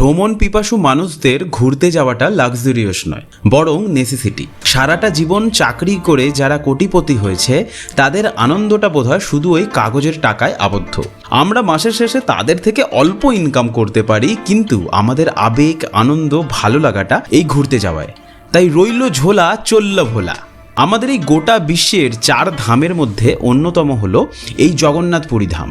ভ্রমণ পিপাসু মানুষদের ঘুরতে যাওয়াটা লাক্সারিয়াস নয়, বরং নেসেসিটি সারাটা জীবন চাকরি করে যারা কোটিপতি হয়েছে, তাদের আনন্দটা বোধহয় শুধু ওই কাগজের টাকায় আবদ্ধ। আমরা মাসের শেষে তাদের থেকে অল্প ইনকাম করতে পারি, কিন্তু আমাদের আবেগ, আনন্দ, ভালো লাগাটা এই ঘুরতে যাওয়ায়। তাই রইল ঝোলা, চলল ভোলা। আমাদের এই গোটা বিশ্বের চার ধামের মধ্যে অন্যতম হলো এই জগন্নাথপুরী ধাম।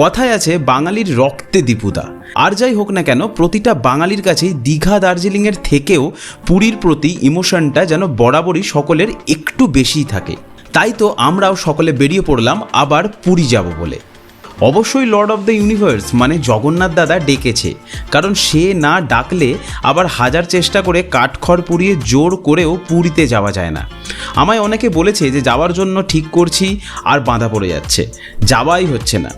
কথায় আছে, বাঙালির রক্তে দীপুদা। আর যাই হোক না কেন, প্রতিটা বাঙালির কাছেই দীঘা দার্জিলিংয়ের থেকেও পুরীর প্রতি ইমোশনটা যেন বরাবরই সকলের একটু বেশিই থাকে। তাই তো আমরাও সকলে বেরিয়ে পড়লাম, আবার পুরী যাব বলে। অবশ্যই লর্ড অফ দ্য ইউনিভার্স মানে জগন্নাথ দাদা ডেকেছে। কারণ সে না ডাকলে আবার হাজার চেষ্টা করে কাঠখড় পুড়িয়ে জোর করেও পুরীতে যাওয়া যায় না। আমায় অনেকে বলেছে যে, যাওয়ার জন্য ঠিক করছি, আর বাঁধা পড়ে যাচ্ছে। যাওয়াই হচ্ছে না।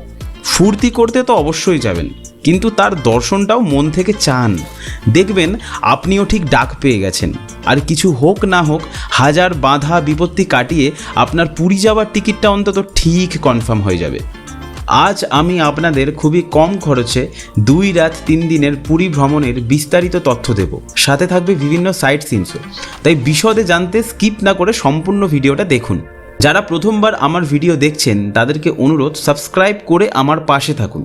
ফুর্তি করতে তো অবশ্যই যাবেন, কিন্তু তার দর্শনটাও মন থেকে চান। দেখবেন আপনিও ঠিক ডাক পেয়ে গেছেন। আর কিছু হোক না হোক, হাজার বাধা বিপত্তি কাটিয়ে আপনার পুরী যাওয়ার টিকিটটা অন্তত ঠিক কনফার্ম হয়ে যাবে। আজ আমি আপনাদের খুবই কম খরচে দুই রাত তিন দিনের পুরী ভ্রমণের বিস্তারিত তথ্য দেব। সাথে থাকবে বিভিন্ন সাইট সিনসও। তাই বিশদে জানতে স্কিপ না করে সম্পূর্ণ ভিডিওটা দেখুন। যারা প্রথমবার আমার ভিডিও দেখছেন, তাদেরকে অনুরোধ সাবস্ক্রাইব করে আমার পাশে থাকুন।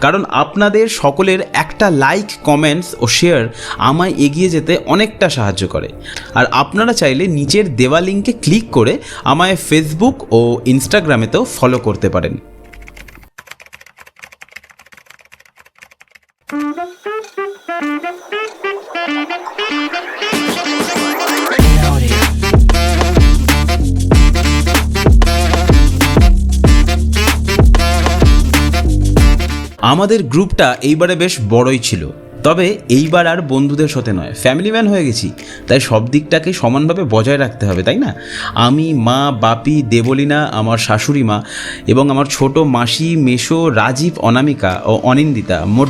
কারণ আপনাদের সকলের একটা লাইক কমেন্টস ও শেয়ার আমায় এগিয়ে যেতে অনেকটা সাহায্য করে। আর আপনারা চাইলে নিচের দেওয়া লিঙ্কে ক্লিক করে আমায় ফেসবুক ও ইনস্টাগ্রামেতেও ফলো করতে পারেন। আমাদের গ্রুপটা এইবারে বেশ বড়ই ছিল। তবে এইবার আর বন্ধুদের সাথে নয় ফ্যামিলি ম্যান হয়ে গেছি। তাই সব দিকটাকে সমানভাবে বজায় রাখতে হবে, তাই না? আমি, মা, বাপি, দেবলীনা, আমার শাশুড়ি মা এবং আমার ছোট মাসি, মেশো, রাজীব, অনামিকা ও অনিন্দিতা, মোট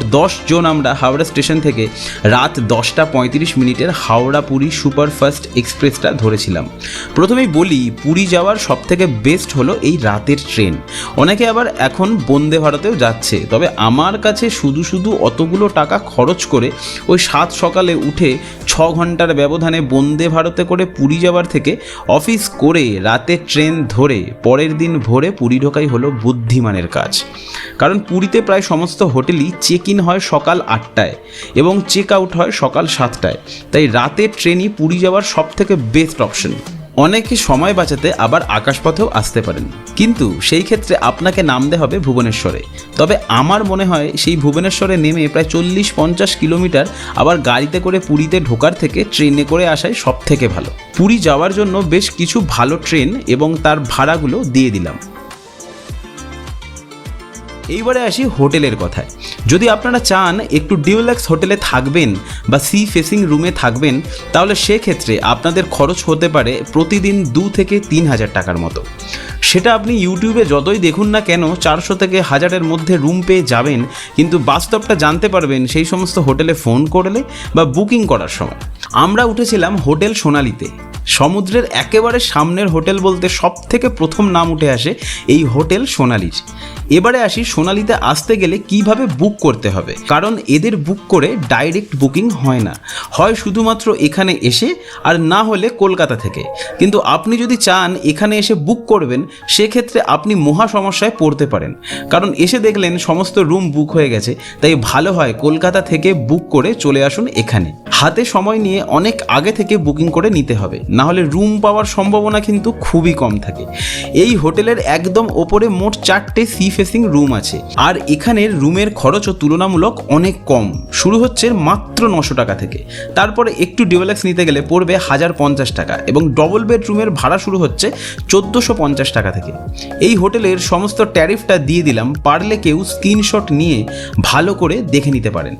জন আমরা হাওড়া স্টেশন থেকে রাত দশটা পঁয়ত্রিশ মিনিটের হাওড়া পুরী সুপারফাস্ট এক্সপ্রেসটা ধরেছিলাম। প্রথমেই বলি, পুরী যাওয়ার সবথেকে বেস্ট হলো এই রাতের ট্রেন। অনেকে আবার এখন বন্দে ভারতেও যাচ্ছে, তবে আমার কাছে শুধু শুধু অতগুলো টাকা খরচ করে ওই সাত সকালে উঠে ছ ঘণ্টার ব্যবধানে বন্দে ভারতে করে পুরী যাওয়ার থেকে অফিস করে রাতে ট্রেন ধরে পরের দিন ভোরে পুরী ঢোকাই হলো বুদ্ধিমানের কাজ। কারণ পুরীতে প্রায় সমস্ত হোটেলই চেক ইন হয় সকাল আটটায় এবং চেক আউট হয় সকাল সাতটায়। তাই রাতে ট্রেনই পুরী যাওয়ার সব থেকে বেস্ট অপশন অনেকে সময় বাঁচাতে আবার আকাশপথেও আসতে পারেন। কিন্তু সেই ক্ষেত্রে আপনাকে নামতে হবে ভুবনেশ্বরে। তবে আমার মনে হয় সেই ভুবনেশ্বরে নেমে প্রায় চল্লিশ পঞ্চাশ কিলোমিটার আবার গাড়িতে করে পুরীতে ঢোকার থেকে ট্রেনে করে আসাই সব থেকে ভালো। পুরী যাওয়ার জন্য বেশ কিছু ভালো ট্রেন এবং তার ভাড়াগুলো দিয়ে দিলাম। এইবারে আসি হোটেলের কথায়। যদি আপনারা চান একটু ডিউলাক্স হোটেলে থাকবেন বা সি ফেসিং রুমে থাকবেন, তাহলে সেক্ষেত্রে আপনাদের খরচ হতে পারে প্রতিদিন দু থেকে তিন হাজার টাকার মতো। সেটা আপনি ইউটিউবে যতই দেখুন না কেন, চারশো থেকে হাজারের মধ্যে রুম পেয়ে যাবেন, কিন্তু বাস্তবটা জানতে পারবেন সেই সমস্ত হোটেলে ফোন করলে বা বুকিং করার সময়। আমরা উঠেছিলাম হোটেল সোনালিতে। সমুদ্রের একেবারে সামনের হোটেল বলতে সব থেকে প্রথম নাম উঠে আসে এই হোটেল সোনালির। এবারে আসি সোনালিতে আসতে গেলে কীভাবে বুক করতে হবে? কারণ এদের বুক করে ডাইরেক্ট বুকিং হয় না। হয় শুধুমাত্র এখানে এসে আর না হলে কলকাতা থেকে। কিন্তু আপনি যদি চান এখানে এসে বুক করবেন, সেক্ষেত্রে আপনি মহা সমস্যায় পড়তে পারেন। কারণ এসে দেখলেন সমস্ত রুম বুক হয়ে গেছে, তাই ভালো হয় কলকাতা থেকে বুক করে চলে আসুন এখানে। হাতে সময় নিয়ে অনেক আগে থেকে বুকিং করে নিতে হবে। না হলে রুম পাওয়ার সম্ভাবনা কিন্তু খুবই কম থাকে। এই হোটেলের একদম ওপরে মোট চারটে সি ফেসিং রুম আছে। আর এখানের রুমের খরচও তুলনামূলক অনেক কম। শুরু হচ্ছে মাত্র নশো টাকা থেকে। তারপরে একটু ডিওলেক্স নিতে গেলে পড়বে হাজার পঞ্চাশ টাকা এবং ডবল বেডরুমের ভাড়া শুরু হচ্ছে চোদ্দোশো পঞ্চাশ টাকা থেকে। এই হোটেলের সমস্ত ট্যারিফটা দিয়ে দিলাম, পারলে কেউ স্ক্রিনশট নিয়ে ভালো করে দেখে নিতে পারেন।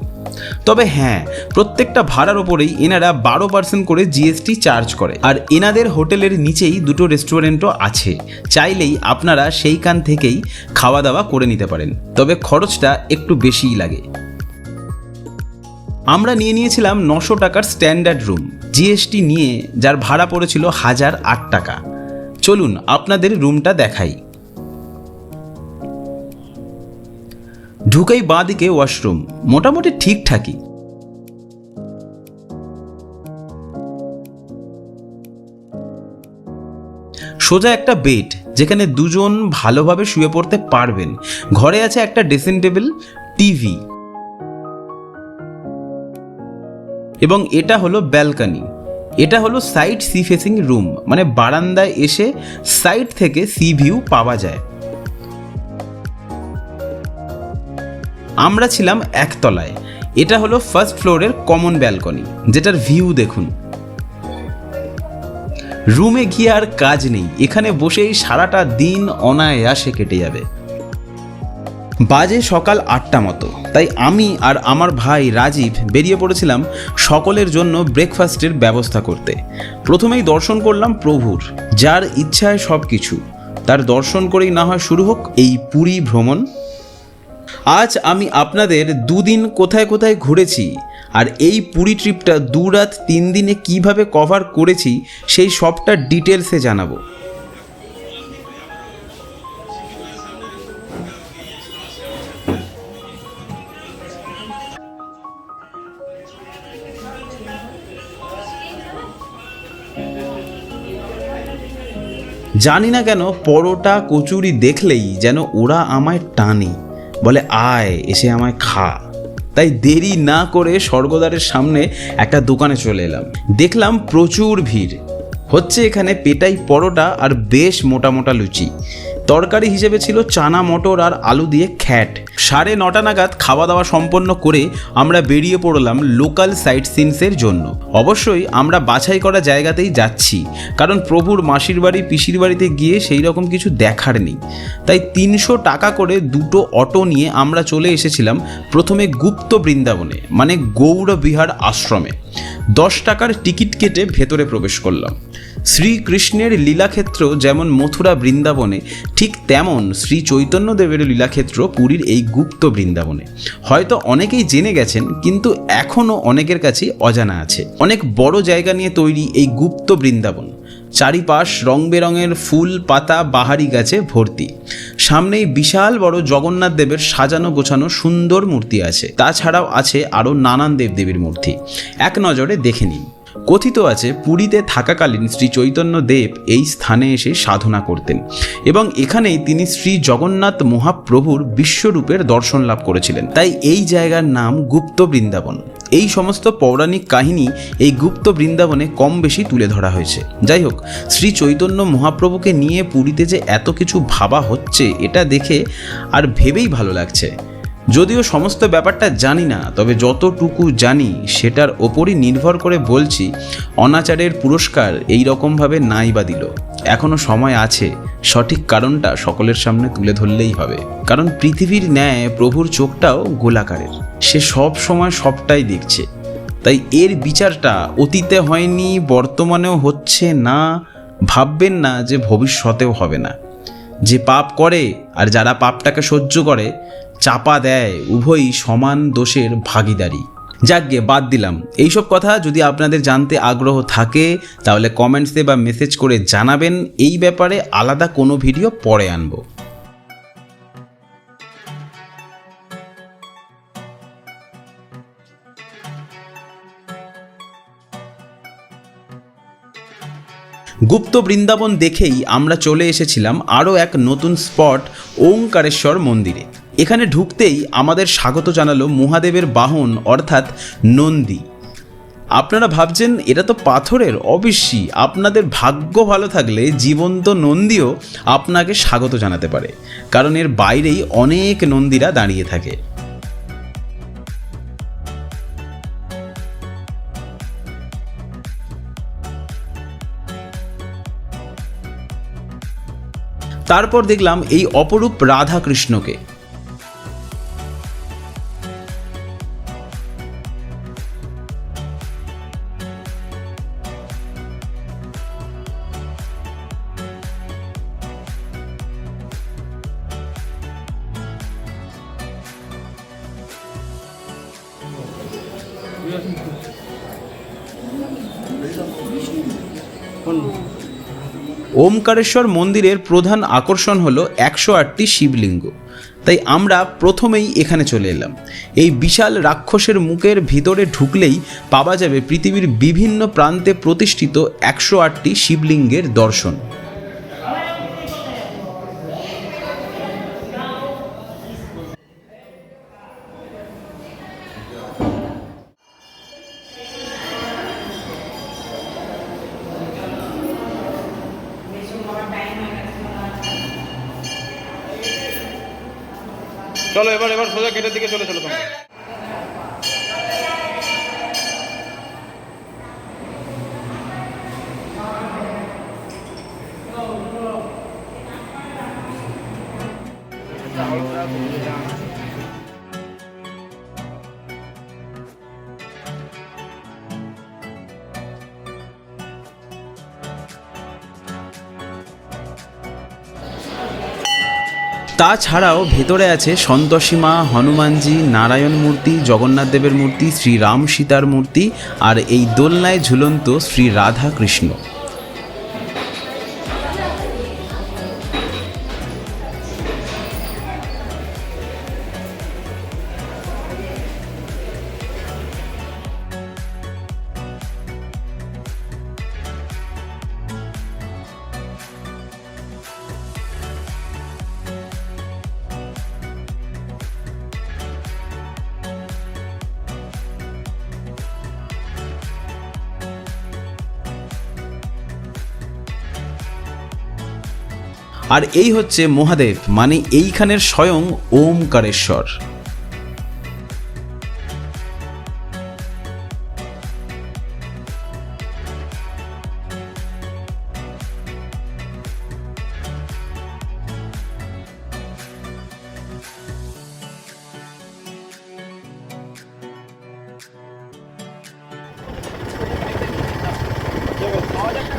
তবে হ্যাঁ প্রত্যেকটা ভাড়ার ওপরেই এনারা বারো পার্সেন্ট করে জিএসটি চার্জ করে। আর এনাদের হোটেলের নিচেই দুটো রেস্টুরেন্টও আছে। চাইলেই আপনারা সেইখান থেকেই খাওয়া দাওয়া করে নিতে পারেন। তবে খরচটা একটু বেশিই লাগে। আমরা নিয়ে নিয়েছিলাম নশো টাকার স্ট্যান্ডার্ড রুম জিএসটি নিয়ে যার ভাড়া পড়েছিল হাজার আট টাকা। চলুন আপনাদের রুমটা দেখাই। ঢুকেই বাঁ দিকে ওয়াশরুম, মোটামুটি ঠিকঠাকই। সোজা একটা বেড, যেখানে দুজন ভালোভাবে শুয়ে পড়তে পারবেন। ঘরে আছে একটা ড্রেসিং টেবিল, টিভি। এবং এটা হলো ব্যালকানি। এটা হলো সাইড সি ফেসিং রুম মানে বারান্দায় এসে সাইড থেকে সি ভিউ পাওয়া যায়। আমরা ছিলাম একতলায়। এটা হলো ফার্স্ট ফ্লোরের কমন ব্যালকনি যেটার ভিউ দেখুন। রুমে গিয়ে আর কাজ নেই। এখানে বসেই সারাটা দিন অনায়াসে কেটে যাবে। বাজে সকাল আটটা মতো। তাই আমি আর আমার ভাই রাজীব বেরিয়ে পড়েছিলাম সকলের জন্য ব্রেকফাস্টের ব্যবস্থা করতে। প্রথমেই দর্শন করলাম প্রভুর, যার ইচ্ছায় সব কিছু তার দর্শন করেই না হয় শুরু হোক এই পুরী ভ্রমণ। আজ আমি আপনাদের দুদিন কোথায় কোথায় ঘুরেছি, আর এই পুরী ট্রিপটা দু রাত তিন দিনে কীভাবে কভার করেছি, সেই সবটা ডিটেলসে জানাব। জানি না কেন, পরোটা, কচুরি দেখলেই যেন ওরা আমায় টানে। বলে, আয়, এসে আমায় খা। তাই দেরি না করে স্বর্গদ্বারের সামনে একটা দোকানে চলে এলাম। দেখলাম প্রচুর ভিড়। হচ্ছে এখানে পেটাই পরোটা আর বেশ মোটা মোটা লুচি। তরকারি হিসেবে ছিল চানা, মটর আর আলু দিয়ে খ্যাট। সাড়ে নটা নাগাদ খাওয়া দাওয়া সম্পন্ন করে আমরা বেরিয়ে পড়লাম লোকাল সাইট সিনসের জন্য। অবশ্যই আমরা বাছাই করা জায়গাতেই যাচ্ছি, কারণ প্রভুর মাসির বাড়ি, পিসির বাড়িতে গিয়ে সেই রকম কিছু দেখার নেই। তাই তিনশো টাকা করে দুটো অটো নিয়ে আমরা চলে এসেছিলাম প্রথমে গুপ্ত বৃন্দাবনে মানে গৌড় বিহার আশ্রমে। দশ টাকার টিকিট কেটে ভেতরে প্রবেশ করলাম। শ্রীকৃষ্ণের লীলাক্ষেত্র যেমন মথুরা বৃন্দাবনে, ঠিক তেমন শ্রী চৈতন্যদেবের লীলাক্ষেত্র পুরীর এই গুপ্ত বৃন্দাবনে। হয়তো অনেকেই জেনে গেছেন, কিন্তু এখনও অনেকের কাছেই অজানা আছে। অনেক বড় জায়গা নিয়ে তৈরি এই গুপ্ত বৃন্দাবন। চারিপাশ রং বেরঙের ফুল, পাতা, বাহারি গাছে ভর্তি। সামনেই বিশাল বড় জগন্নাথ দেবের সাজানো গোছানো সুন্দর মূর্তি আছে। তাছাড়াও আছে আরও নানান দেবদেবীর মূর্তি। এক নজরে দেখে নিন। কথিত আছে, পুরীতে থাকাকালীন শ্রী চৈতন্য দেব এই স্থানে এসে সাধনা করতেন এবং এখানেই তিনি শ্রী জগন্নাথ মহাপ্রভুর বিশ্বরূপের দর্শন লাভ করেছিলেন। তাই এই জায়গার নাম গুপ্ত বৃন্দাবন। এই সমস্ত পৌরাণিক কাহিনী এই গুপ্ত বৃন্দাবনে কম বেশি তুলে ধরা হয়েছে। যাই হোক, শ্রী চৈতন্য মহাপ্রভুকে নিয়ে পুরীতে যে এত কিছু ভাবা হচ্ছে, এটা দেখে আর ভেবেই ভালো লাগছে। যদিও সমস্ত ব্যাপারটা জানি না, তবে যতটুকু জানি সেটার ওপরই নির্ভর করে বলছি, অনাচারের পুরস্কার এই রকমভাবে নাই বা দিল। এখনও সময় আছে, সঠিক কারণটা সকলের সামনে তুলে ধরলেই হবে। কারণ পৃথিবীর ন্যায় প্রভুর চোখটাও গোলাকারের। সে সব সময় সবটাই দেখছে। তাই এর বিচারটা অতীতে হয়নি, বর্তমানেও হচ্ছে না, ভাববেন না যে ভবিষ্যতেও হবে না। যে পাপ করে আর যারা পাপটাকে সহ্য করে চাপা দেয় উভয়ই সমান দোষের ভাগিদারি। যাকগে, বাদ দিলাম। এইসব কথা যদি আপনাদের জানতে আগ্রহ থাকে, তাহলে কমেন্টসে বা মেসেজ করে জানাবেন। এই ব্যাপারে আলাদা কোনো ভিডিও পরে আনব। গুপ্ত বৃন্দাবন দেখেই আমরা চলে এসেছিলাম আরও এক নতুন স্পট ওঙ্কারেশ্বর মন্দিরে। এখানে ঢুকতেই আমাদের স্বাগত জানালো মহাদেবের বাহন, অর্থাৎ নন্দী। আপনারা ভাবছেন, এটা তো পাথরের? অবশ্যই, আপনাদের ভাগ্য ভালো থাকলে জীবন্ত নন্দীও আপনাকে স্বাগত জানাতে পারে, কারণ এর বাইরেই অনেক নন্দীরা দাঁড়িয়ে থাকে। তারপর দেখলাম এই অপরূপ রাধা ওমকারেশ্বর মন্দিরের প্রধান আকর্ষণ হলো একশো আটটি শিবলিঙ্গ। তাই আমরা প্রথমেই এখানে চলে এলাম। এই বিশাল রাক্ষসের মুখের ভিতরে ঢুকলেই পাওয়া যাবে পৃথিবীর বিভিন্ন প্রান্তে প্রতিষ্ঠিত একশো আটটি শিবলিঙ্গের দর্শন। গেটের দিকে চলে চলো তোমরা। তাছাড়াও ভেতরে আছে সন্তোষীমা, হনুমানজি, নারায়ণ মূর্তি, জগন্নাথ দেবের মূর্তি, শ্রীরাম সীতার মূর্তি আর এই দোলনায় ঝুলন্ত শ্রী রাধা কৃষ্ণ আর এই হচ্ছে মহাদেব মানে এইখানের স্বয়ং ওমকারেশ্বর।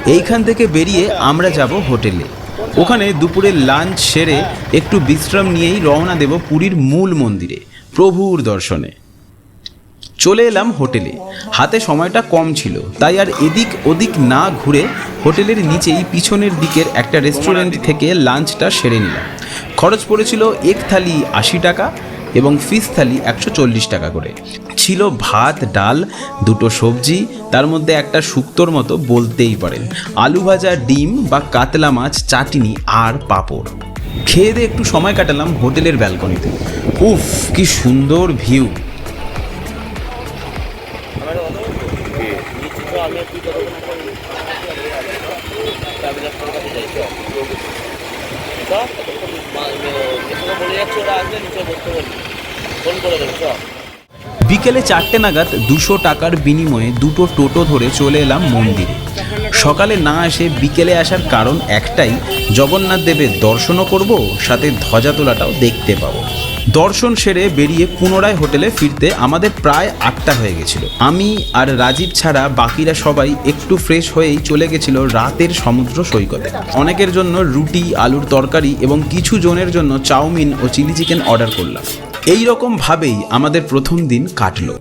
এইখান থেকে বেরিয়ে আমরা যাব হোটেলে। ওখানে দুপুরে লাঞ্চ সেরে একটু বিশ্রাম নিয়েই রওনা দেব পুরীর মূল মন্দিরে, প্রভুর দর্শনে। চলে এলাম হোটেলে। হাতে সময়টা কম ছিল, তাই আর এদিক ওদিক না ঘুরে হোটেলের নিচেই পিছনের দিকের একটা রেস্টুরেন্ট থেকে লাঞ্চটা সেরে নিলাম। খরচ পড়েছিল এক থালি আশি টাকা এবং ফিস থালি একশো চল্লিশ টাকা করে। ছিল ভাত ডাল দুটো সবজি তার মধ্যে একটা শুক্তোর মতো বলতেই পারেন আলু ভাজা ডিম বা কাতলা মাছ চাটনি আর পাঁপড় খেয়ে দিয়ে একটু সময় কাটালাম হোটেলের ব্যালকনিতে উফ কি সুন্দর ভিউ বিকেলে চারটে নাগাদ দুশো টাকার বিনিময়ে দুটো টোটো ধরে চলে এলাম মন্দিরে। সকালে না এসে বিকেলে আসার কারণ একটাই, জগন্নাথ দেবের দর্শনও করব, সাথে ধ্বজা তোলাটাও দেখতে পাবো। দর্শন সেরে বেরিয়ে পুনরায় হোটেলে ফিরতে আমাদের প্রায় আটটা হয়ে গেছিল। আমি আর রাজীব ছাড়া বাকিরা সবাই একটু ফ্রেশ হয়েই চলে গেছিল রাতের সমুদ্র সৈকতে। অনেকের জন্য রুটি, আলুর তরকারি এবং কিছু জনের জন্য চাউমিন ও চিলি চিকেন অর্ডার করলাম। এই রকম ভাবেই আমাদের প্রথম দিন কাটলো।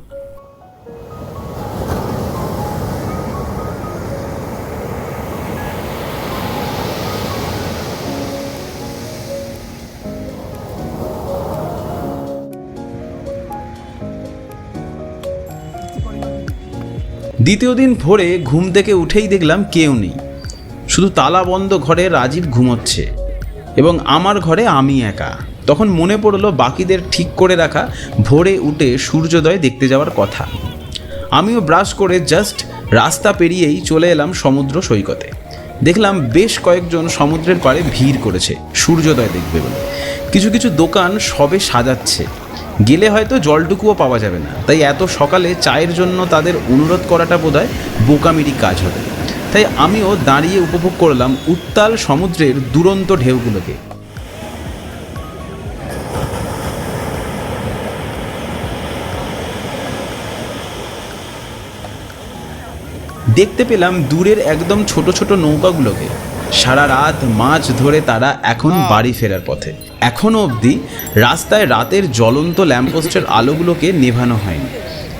দ্বিতীয় দিন ভোরে ঘুম থেকে উঠেই দেখলাম কেউ নেই। শুধু তালা বন্ধ ঘরে রাজীব ঘুমোচ্ছে এবং আমার ঘরে আমি একা। তখন মনে পড়ল বাকিদের ঠিক করে রাখা ভোরে উঠে সূর্যোদয় দেখতে যাওয়ার কথা। আমিও ব্রাশ করে জাস্ট রাস্তা পেরিয়েই চলে এলাম সমুদ্র সৈকতে। দেখলাম বেশ কয়েকজন সমুদ্রের পাড়ে ভিড় করেছে, সূর্যোদয় দেখবে বলে। কিছু কিছু দোকান সবে সাজাচ্ছে। গেলে হয়তো জলটুকুও পাওয়া যাবে না। তাই এত সকালে চায়ের জন্য তাদের অনুরোধ করাটা বোধহয় বোকামিরি কাজ হবে। তাই আমিও দাঁড়িয়ে উপভোগ করলাম উত্তাল সমুদ্রের দুরন্ত ঢেউগুলোকে। দেখতে পেলাম দূরের একদম ছোট ছোট নৌকাগুলোকে। সারা রাত মাছ ধরে তারা এখন বাড়ি ফেরার পথে। এখনও অবধি রাস্তায় রাতের জ্বলন্ত ল্যাম্পপোস্টের আলোগুলোকে নেভানো হয়নি।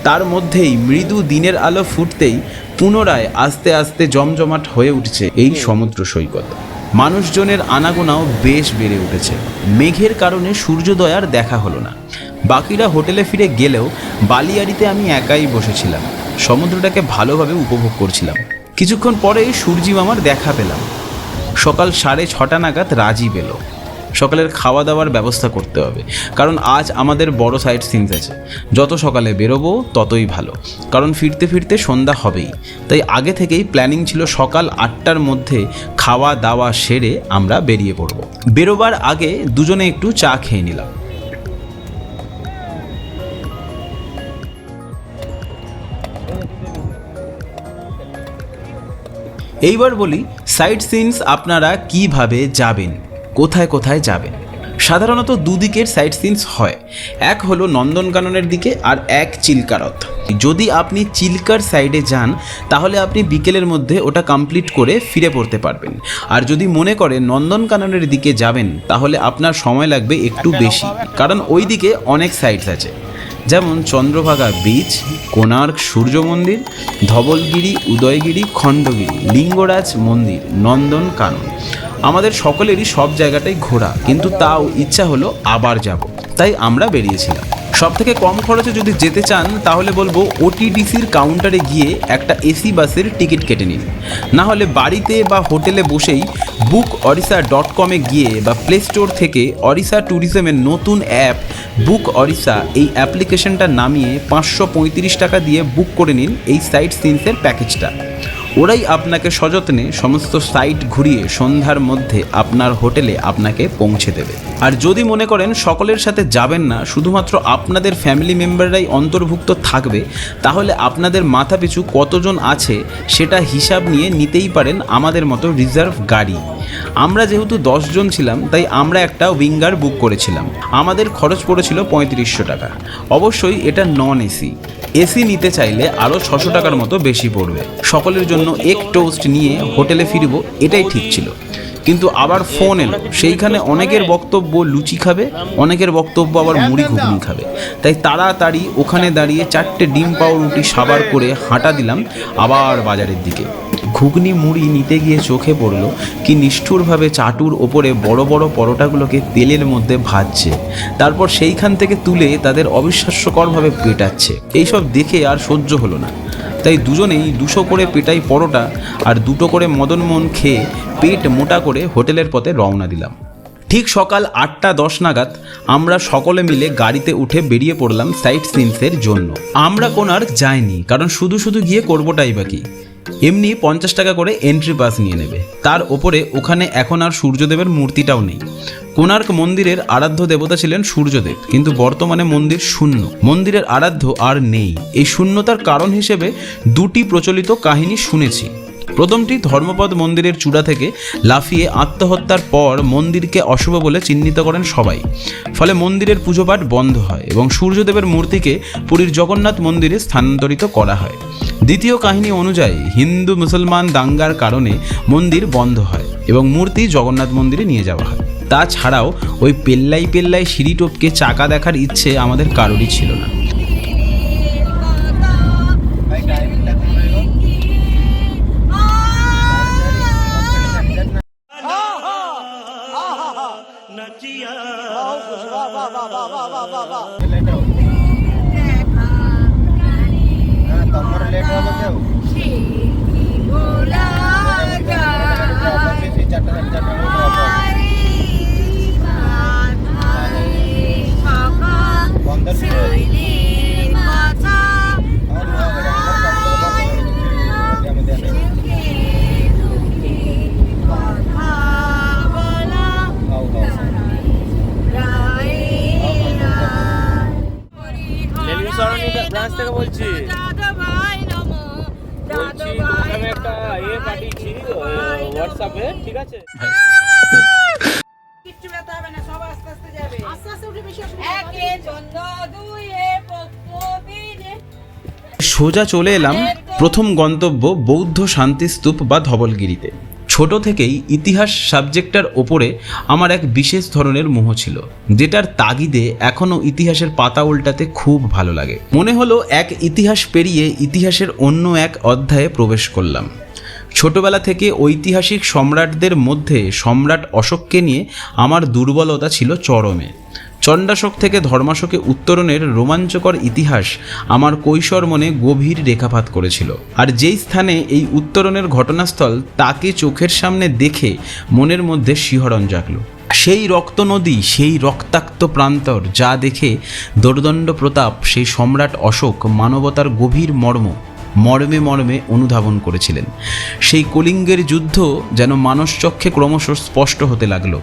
তার মধ্যেই মৃদু দিনের আলো ফুটতেই পুনরায় আস্তে আস্তে জমজমাট হয়ে উঠছে এই সমুদ্র সৈকত। মানুষজনের আনাগোনাও বেশ বেড়ে উঠেছে। মেঘের কারণে সূর্যোদয় আর দেখা হলো না। বাকিরা হোটেলে ফিরে গেলেও বালিয়াড়িতে আমি একাই বসেছিলাম। সমুদ্রটাকে ভালোভাবে উপভোগ করছিলাম। কিছুক্ষণ পরেই সূর্যি মামার দেখা পেলাম। সকাল সাড়ে ছটা নাগাদ রাজি পেল। সকালের খাওয়া দাওয়ার ব্যবস্থা করতে হবে, কারণ আজ আমাদের বড় সাইট সিনস আছে। যত সকালে বেরোবো, ততই ভালো। কারণ ফিরতে ফিরতে সন্ধ্যা হবেই। তাই আগে থেকেই প্ল্যানিং ছিল সকাল আটটার মধ্যে খাওয়া দাওয়া সেরে আমরা বেরিয়ে পড়ব। বেরোবার আগে দুজনে একটু চা খেয়ে নিলাম। এইবার বলি সাইট সিনস আপনারা কীভাবে যাবেন? কোথায় কোথায় যাবেন? সাধারণত দুদিকের সাইট সিনস হয়। এক হলো নন্দনকাননের দিকে আর এক চিল্কারত যদি আপনি চিল্কার সাইডে যান, তাহলে আপনি বিকেলের মধ্যে ওটা কমপ্লিট করে ফিরে পড়তে পারবেন। আর যদি মনে করেন নন্দনকাননের দিকে যাবেন, তাহলে আপনার সময় লাগবে একটু বেশি। কারণ ওই দিকে অনেক সাইটস আছে। যেমন চন্দ্রভাগা বীচ, কোণার্ক সূর্য মন্দির ধবলগিরি, উদয়গিরি, খণ্ডগিরি, লিঙ্গরাজ মন্দির, নন্দন কানন। আমাদের সকলেরই সব জায়গাটাই ঘোরা, কিন্তু তাও ইচ্ছা হলো আবার যাব। তাই আমরা বেরিয়েছিলাম। সব থেকে কম খরচে যদি যেতে চান, তাহলে বলব ওটিডিসির কাউন্টারে গিয়ে একটা এসি বাসের টিকিট কেটে নিন। না হলে বাড়িতে বা হোটেলে বসেই বুক অরিসা ডট কমে গিয়ে বা প্লে স্টোর থেকে অরিসা ট্যুরিজমের নতুন অ্যাপ বুক অরিসা এই অ্যাপ্লিকেশনটা নামিয়ে পাঁচশো পঁয়ত্রিশ টাকা দিয়ে বুক করে নিন এই সাইট সিনসের প্যাকেজটা ওরাই আপনাকে সযত্নে সমস্ত সাইট ঘুরিয়ে সন্ধ্যার মধ্যে আপনার হোটেলে আপনাকে পৌঁছে দেবে। আর যদি মনে করেন সকলের সাথে যাবেন না, শুধুমাত্র আপনাদের ফ্যামিলি মেম্বাররাই অন্তর্ভুক্ত থাকবে, তাহলে আপনাদের মাথা পিছু কতজন আছে সেটা হিসাব নিয়ে নিতেই পারেন আমাদের মতো রিজার্ভ গাড়ি। আমরা যেহেতু জন ছিলাম, তাই আমরা একটা উইঙ্গার বুক করেছিলাম। আমাদের খরচ পড়েছিল পঁয়ত্রিশশো টাকা। অবশ্যই এটা নন এসি এসি নিতে চাইলে আরও ছশো টাকার মতো বেশি পড়বে। সকলের জন্য এক টোস্ট নিয়ে হোটেলে ফিরব, এটাই ঠিক ছিল। কিন্তু আবার ফোন এলো। সেইখানে অনেকের বক্তব্য লুচি খাবে, অনেকের বক্তব্য আবার মুড়ি ঘুগনি খাবে। তাই তাড়াতাড়ি ওখানে দাঁড়িয়ে চারটে ডিম পাউরুটি সাবার করে হাঁটা দিলাম আবার বাজারের দিকে। ঘুগনি মুড়ি নিতে গিয়ে চোখে পড়ল কি নিষ্ঠুরভাবে চাটুর ওপরে বড় বড় পরোটাগুলোকে তেলের মধ্যে ভাজছে। তারপর সেইখান থেকে তুলে তাদের অবিশ্বাস্যকরভাবে পেটাচ্ছে। এইসব দেখে আর সহ্য হলো না। তাই দুজনেই দুশো করে পেটাই পরোটা আর দুটো করে মদনমোহন খেয়ে পেট মোটা করে হোটেলের পথে রওনা দিলাম। ঠিক সকাল আটটা দশ নাগাদ আমরা সকলে মিলে গাড়িতে উঠে বেরিয়ে পড়লাম সাইট সিনসের জন্য। আমরা কোনার্ক যাইনি, কারণ শুধু শুধু গিয়ে করবোটাই বাকি এমনি পঞ্চাশ টাকা করে এন্ট্রি পাস নিয়ে নেবে। তার ওপরে ওখানে এখন আর সূর্যদেবের মূর্তিটাও নেই। কোণার্ক মন্দিরের আরাধ্য দেবতা ছিলেন সূর্যদেব, কিন্তু বর্তমানে মন্দির শূন্য। মন্দিরের আরাধ্য আর নেই। এই শূন্যতার কারণ হিসেবে দুটি প্রচলিত কাহিনী শুনেছি। প্রথমটি ধর্মপদ মন্দিরের চূড়া থেকে লাফিয়ে আত্মহত্যার পর মন্দিরকে অশুভ বলে চিহ্নিত করেন সবাই। ফলে মন্দিরের পুজোপাঠ বন্ধ হয় এবং সূর্যদেবের মূর্তিকে পুরীর জগন্নাথ মন্দিরে স্থানান্তরিত করা হয়। দ্বিতীয় কাহিনী অনুযায়ী, হিন্দু মুসলমান দাঙ্গার কারণে মন্দির বন্ধ হয় এবং মূর্তি জগন্নাথ মন্দিরে নিয়ে যাওয়া হয়। তাছাড়াও ওই পেল্লাই পেল্লাই সিঁড়ি টপকে চাকা দেখার ইচ্ছে আমাদের কারোরই ছিল না। ତମର ଲେଟ୍ ହବ କି ଆଉ ସେ ଚାରିଟା ସାଢ଼େ ଚାରିଟା ବେଳକୁ ହବ ପନ୍ଦର ব্রাঞ্চ থেকে বলছি। বলছি আমি একটা ইয়ে পাঠিয়েছি হোয়াটসঅ্যাপে ঠিক আছে? কিচ্ছু ব্যথা হবে না সব আস্তে আস্তে যাবে। আস্তে আস্তে উঠে বেশি একে চন্দ্র দুইয়ে পক্ষ সোজা চলে এলাম প্রথম গন্তব্য বৌদ্ধ শান্তিস্তূপ বা ধবলগিরিতে। ছোট থেকেই ইতিহাস সাবজেক্টটার ওপরে আমার এক বিশেষ ধরনের মোহ ছিল, যেটার তাগিদে এখনও ইতিহাসের পাতা উল্টাতে খুব ভালো লাগে। মনে হলো এক ইতিহাস পেরিয়ে ইতিহাসের অন্য এক অধ্যায়ে প্রবেশ করলাম। ছোটবেলা থেকে ঐতিহাসিক সম্রাটদের মধ্যে সম্রাট অশোককে নিয়ে আমার দুর্বলতা ছিল চরমে। চণ্ডাশোক থেকে ধর্মাশোকে উত্তরণের রোমাঞ্চকর ইতিহাস আমার কৈশোর মনে গভীর রেখাপাত করেছিল। আর যেই স্থানে এই উত্তরণের ঘটনাস্থল তাকে চোখের সামনে দেখে মনের মধ্যে শিহরণ জাগলো। সেই রক্ত নদী, সেই রক্তাক্ত প্রান্তর যা দেখে দোর্দণ্ড প্রতাপ, সেই সম্রাট অশোক মানবতার গভীর মর্ম মর্মে মর্মে অনুধাবন করেছিলেন। সেই কলিঙ্গের যুদ্ধ যেন মানসচক্ষে ক্রমশ স্পষ্ট হতে লাগল।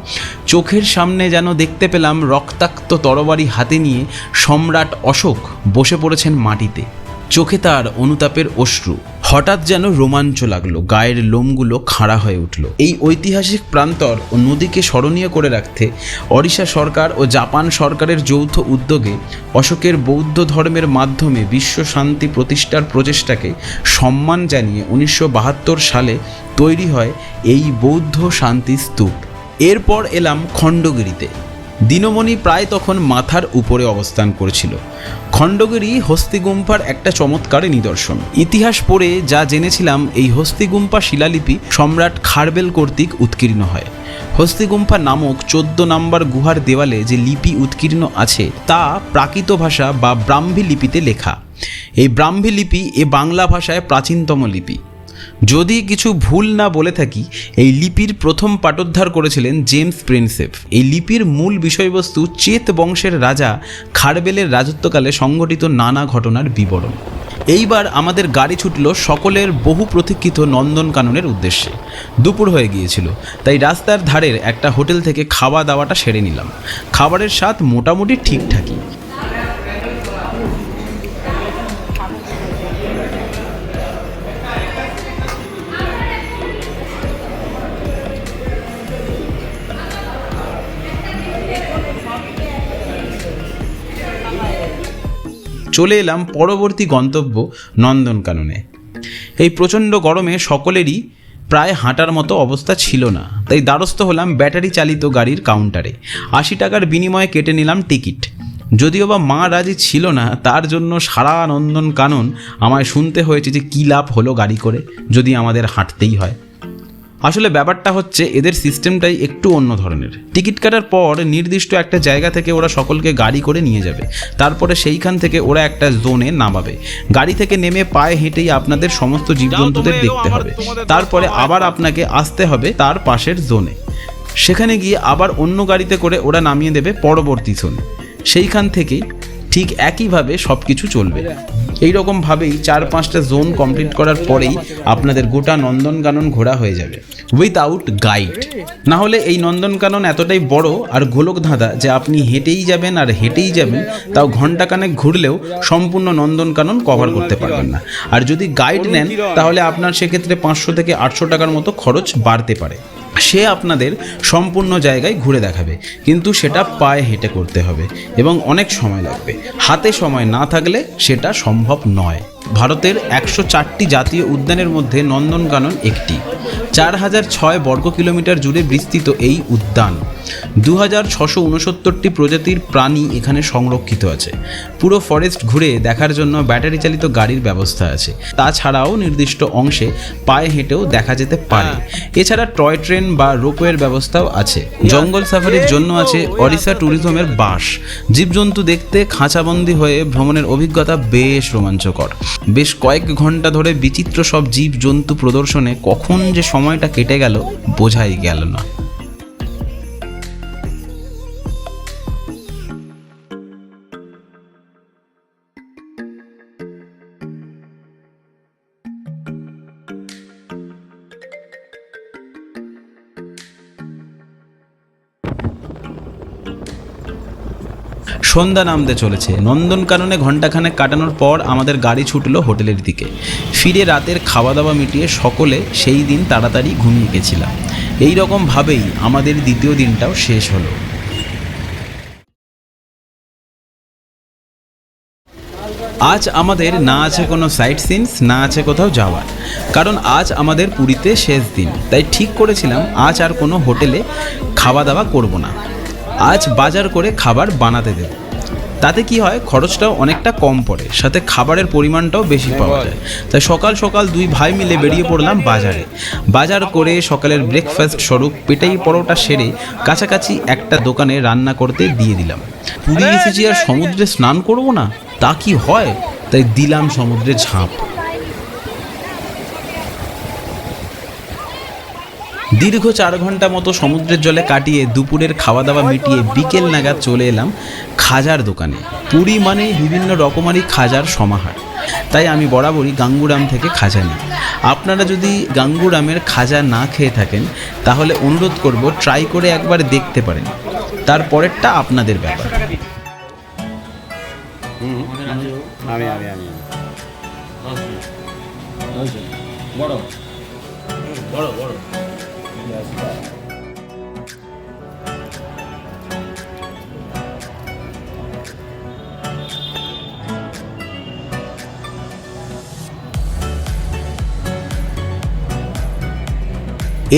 চোখের সামনে যেন দেখতে পেলাম রক্তাক্ত তরবারি হাতে নিয়ে সম্রাট অশোক বসে পড়েছেন মাটিতে। চোখে তার অনুতাপের অশ্রু। হঠাৎ যেন রোমাঞ্চ লাগল, গায়ের লোমগুলো খাড়া হয়ে উঠল। এই ঐতিহাসিক প্রান্তর ও নদীকে স্মরণীয় করে রাখতে ওড়িশা সরকার ও জাপান সরকারের যৌথ উদ্যোগে অশোকের বৌদ্ধ ধর্মের মাধ্যমে বিশ্ব শান্তি প্রতিষ্ঠার প্রচেষ্টাকে সম্মান জানিয়ে উনিশশো বাহাত্তর সালে তৈরি হয় এই বৌদ্ধ শান্তি স্তূপ। এরপর এলাম খণ্ডগিরিতে। দিনমণি প্রায় তখন মাথার উপরে অবস্থান করেছিল। খণ্ডগিরি হস্তিগুম্পার একটা চমৎকার নিদর্শন। ইতিহাস পড়ে যা জেনেছিলাম, এই হস্তিগুম্পা শিলালিপি সম্রাট খারবেল কর্তৃক উৎকীর্ণ হয়। হস্তিগুম্পা নামক চোদ্দ নম্বর গুহার দেওয়ালে যে লিপি উৎকীর্ণ আছে, তা প্রাকৃত ভাষা বা ব্রাহ্মী লিপিতে লেখা। এই ব্রাহ্মী লিপি এ বাংলা ভাষায় প্রাচীনতম লিপি। যদি কিছু ভুল না বলে থাকি, এই লিপির প্রথম পাটোদ্ধার করেছিলেন জেমস প্রিন্সেপ এই লিপির মূল বিষয়বস্তু চেত বংশের রাজা খারবেলের রাজত্বকালে সংঘটিত নানা ঘটনার বিবরণ। এইবার আমাদের গাড়ি ছুটল সকলের বহু প্রতীক্ষিত নন্দনকাননের উদ্দেশ্যে। দুপুর হয়ে গিয়েছিল, তাই রাস্তার ধারের একটা হোটেল থেকে খাওয়া দাওয়াটা সেরে নিলাম। খাবারের স্বাদ মোটামুটি ঠিকঠাকই। চলে এলাম পরবর্তী গন্তব্য নন্দনকাননে। এই প্রচণ্ড গরমে সকলেরই প্রায় হাঁটার মতো অবস্থা ছিল না। তাই দ্বারস্থ হলাম ব্যাটারি চালিত গাড়ির কাউন্টারে। আশি টাকার বিনিময়ে কেটে নিলাম টিকিট। যদিও বা মা রাজি ছিল না, তার জন্য সারা নন্দন কানন আমায় শুনতে হয়েছে যে কী লাভ হলো গাড়ি করে, যদি আমাদের হাঁটতেই হয়। আসলে ব্যাপারটা হচ্ছে এদের সিস্টেমটাই একটু অন্য ধরনের। টিকিট কাটার পর নির্দিষ্ট একটা জায়গা থেকে ওরা সকলকে গাড়ি করে নিয়ে যাবে। তারপরে সেইখান থেকে ওরা একটা জোনে নামাবে। গাড়ি থেকে নেমে পায়ে হেঁটেই আপনাদের সমস্ত জীবজন্তুদের দেখতে হবে। তারপরে আবার আপনাকে আসতে হবে তার পাশের জোনে। সেখানে গিয়ে আবার অন্য গাড়িতে করে ওরা নামিয়ে দেবে পরবর্তী জোনে। সেইখান থেকেই ঠিক একইভাবে সব কিছু চলবে। এই রকমভাবেই চার পাঁচটা জোন কমপ্লিট করার পরেই আপনাদের গোটা নন্দনকানন ঘোরা হয়ে যাবে। উইথআউট গাইড না হলে এই নন্দনকানন এতটাই বড় আর গোলক ধাঁধা যে আপনি হেঁটেই যাবেন আর হেঁটেই যাবেন, তাও ঘন্টাখানেক ঘুরলেও সম্পূর্ণ নন্দনকানন কভার করতে পারবেন না। আর যদি গাইড নেন, তাহলে আপনার সেক্ষেত্রে পাঁচশো থেকে আটশো টাকার মতো খরচ বাড়তে পারে। সে আপনাদের সম্পূর্ণ জায়গায় ঘুরে দেখাবে। কিন্তু সেটা পায়ে হেঁটে করতে হবে এবং অনেক সময় লাগবে। হাতে সময় না থাকলে সেটা সম্ভব নয়। ভারতের একশো চারটি জাতীয় উদ্যানের মধ্যে নন্দনকানন একটি। চার হাজার ছয় বর্গ কিলোমিটার জুড়ে বিস্তৃত এই উদ্যান। দু হাজার ছশো উনসত্তরটি প্রজাতির প্রাণী এখানে সংরক্ষিত আছে। পুরো ফরেস্ট ঘুরে দেখার জন্য ব্যাটারি চালিত গাড়ির ব্যবস্থা আছে। তাছাড়াও নির্দিষ্ট অংশে পায়ে হেঁটেও দেখা যেতে পারে। এছাড়া টয় ট্রেন বা রোপওয়ের ব্যবস্থাও আছে। জঙ্গল সাফারির জন্য আছে ওড়িশা ট্যুরিজমের বাস জীবজন্তু দেখতে খাঁচাবন্দি হয়ে ভ্রমণের অভিজ্ঞতা বেশ রোমাঞ্চকর। বেশ কয়েক ঘণ্টা ধরে বিচিত্র সব জীব জন্তু প্রদর্শনে কখন যে সময়টা কেটে গেল বোঝাই গেল না। সন্ধ্যা নামতে চলেছে। নন্দনকাননে ঘণ্টাখানেক কাটানোর পর আমাদের গাড়ি ছুটলো হোটেলের দিকে। ফিরে রাতের খাওয়া দাওয়া মিটিয়ে সকলে সেই দিন তাড়াতাড়ি ঘুমিয়ে গেছিলাম। এই রকমভাবেই আমাদের দ্বিতীয় দিনটাও শেষ হলো। আজ আমাদের না আছে কোনো সাইট সিনস না আছে কোথাও যাওয়ার। কারণ আজ আমাদের পুরীতে শেষ দিন। তাই ঠিক করেছিলাম আজ আর কোনো হোটেলে খাওয়া দাওয়া করব না। আজ বাজার করে খাবার বানাতে দেব। তাতে কি হয় খরচটাও অনেকটা কম পড়ে সাথে খাবারের পরিমাণটাও বেশি পাওয়া যায়। তাই সকাল সকাল দুই ভাই মিলে বেরিয়ে পড়লাম বাজারে। বাজার করে সকালের ব্রেকফাস্ট স্বরূপ পেটাই পরোটা সেরে কাছাকাছি একটা দোকানে রান্না করতে দিয়ে দিলাম। পুরী এসেছি আর সমুদ্রে স্নান করব না? তা কি হয়? তাই দিলাম সমুদ্রে ঝাঁপ। দীর্ঘ চার ঘণ্টা মতো সমুদ্রের জলে কাটিয়ে দুপুরের খাওয়া দাওয়া মিটিয়ে বিকেল নাগাদ চলে এলাম খাজার দোকানে। পুরী মানে বিভিন্ন রকমারি খাজার সমাহার। তাই আমি বরাবরই গাঙ্গুরাম থেকে খাজা নিই। আপনারা যদি গাঙ্গুরামের খাজা না খেয়ে থাকেন তাহলে অনুরোধ করব ট্রাই করে একবার দেখতে পারেন। তারপরেরটা আপনাদের ব্যাপার। আমি আমি আমি। বড় বড় বড়।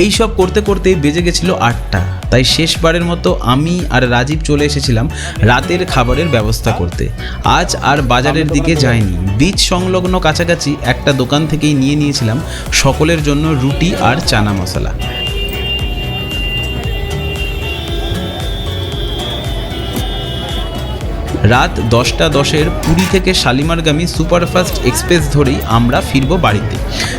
এই সব করতে করতে বেজে গেছিল আটটা। তাই শেষবারের মতো আমি আর রাজীব চলে এসেছিলাম রাতের খাবারের ব্যবস্থা করতে। আজ আর বাজারের দিকে যাইনি। বীজ সংলগ্ন কাছাকাছি একটা দোকান থেকেই নিয়ে নিয়েছিলাম সকলের জন্য রুটি আর চানা মশলা। রাত দশটা দশের পুরী থেকে শালিমারগামী সুপারফাস্ট এক্সপ্রেস ধরেই আমরা ফিরব বাড়িতে।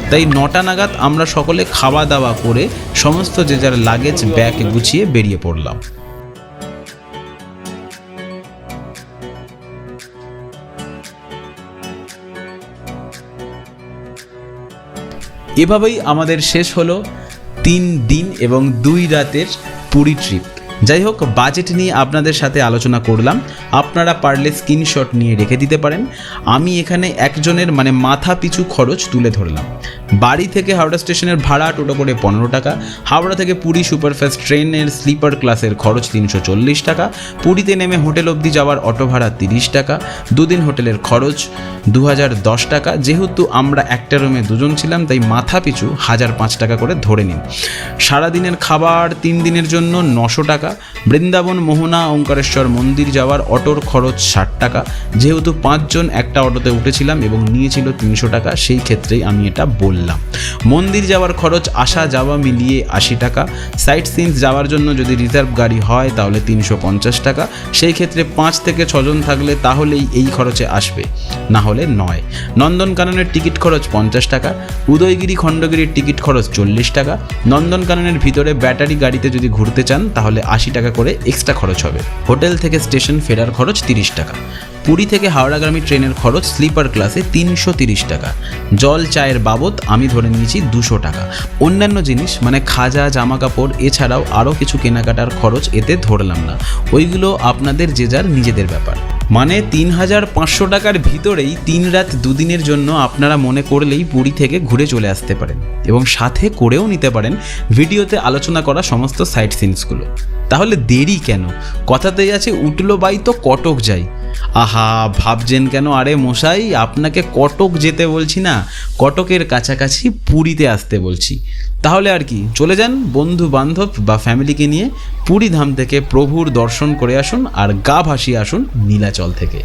তাই নটা নাগাদ আমরা সকলে খাওয়া দাওয়া করে সমস্ত যে যার লাগেজ ব্যাগ গুছিয়ে বেরিয়ে পড়লাম। এভাবেই আমাদের শেষ হলো তিন দিন এবং দুই রাতের পুরী ট্রিপ। যাই হোক বাজেট নিয়ে আপনাদের সাথে আলোচনা করলাম। আপনারা পারলে স্ক্রিনশট নিয়ে রেখে দিতে পারেন। আমি এখানে একজনের মানে মাথা পিছু খরচ তুলে ধরলাম। বাড়ি থেকে হাওড়া স্টেশনের ভাড়া টোটো করে পনেরো টাকা। হাওড়া থেকে পুরী সুপারফাস্ট ট্রেনের স্লিপার ক্লাসের খরচ তিনশো চল্লিশ টাকা। পুরীতে নেমে হোটেল অবধি যাওয়ার অটো ভাড়া তিরিশ টাকা। দুদিন হোটেলের খরচ দু হাজার দশ টাকা। যেহেতু আমরা একটা রুমে দুজন ছিলাম, তাই মাথা পিছু হাজার পাঁচ টাকা করে ধরে নিন। সারাদিনের খাবার তিন দিনের জন্য নশো টাকা। বৃন্দাবন, মোহনা, ওঙ্কারেশ্বর মন্দির যাওয়ার অটোর খরচ ষাট টাকা। যেহেতু পাঁচজন একটা অটোতে উঠেছিলাম এবং নিয়েছিল তিনশো টাকা, সেই ক্ষেত্রেই আমি এটা বললাম। মন্দির যাওয়ার খরচ আসা যাওয়া মিলিয়ে আশি টাকা। সাইট সিনস যাওয়ার জন্য যদি রিজার্ভ গাড়ি হয়, তাহলে তিনশো পঞ্চাশ টাকা। সেই ক্ষেত্রে পাঁচ থেকে ছজন থাকলে তাহলেই এই খরচে আসবে। না হলে নয়। নন্দনকাননের টিকিট খরচ পঞ্চাশ টাকা। উদয়গিরি, খণ্ডগিরির টিকিট খরচ চল্লিশ টাকা। নন্দনকাননের ভিতরে ব্যাটারি গাড়িতে যদি ঘুরতে চান, তাহলে আশি টাকা করে এক্সট্রা খরচ হবে। হোটেল থেকে স্টেশন ফেরার খরচ তিরিশ টাকা। পুরী থেকে হাওড়াগামী ট্রেনের খরচ স্লিপার ক্লাসে তিনশো তিরিশ টাকা। জল চায়ের বাবদ আমি ধরে নিয়েছি দুশো টাকা। অন্যান্য জিনিস মানে খাজা জামা কাপড় এছাড়াও আরও কিছু কেনাকাটার খরচ এতে ধরলাম না। ওইগুলো আপনাদের যে যার নিজেদের ব্যাপার। মানে তিন হাজার পাঁচশো টাকার ভিতরেই তিন রাত দুদিনের জন্য আপনারা মনে করলেই পুরী থেকে ঘুরে চলে আসতে পারেন এবং সাথে করেও নিতে পারেন ভিডিওতে আলোচনা করা সমস্ত সাইট সিনসগুলো। তাহলে দেরি কেন? কথাতেই আছে, উঠল বাই তো কটক যাই। আহা, ভাবছেন কেন? আরে মশাই, আপনাকে কটক যেতে বলছি না, কটকের কাছাকাছি পুরীতে আসতে বলছি। তাহলে আর কি, চলে যান বন্ধু বান্ধব বা ফ্যামিলিকে নিয়ে পুরী ধাম থেকে প্রভুর দর্শন করে আসুন আর গা ভাসিয়ে আসুন নীলাচল থেকে।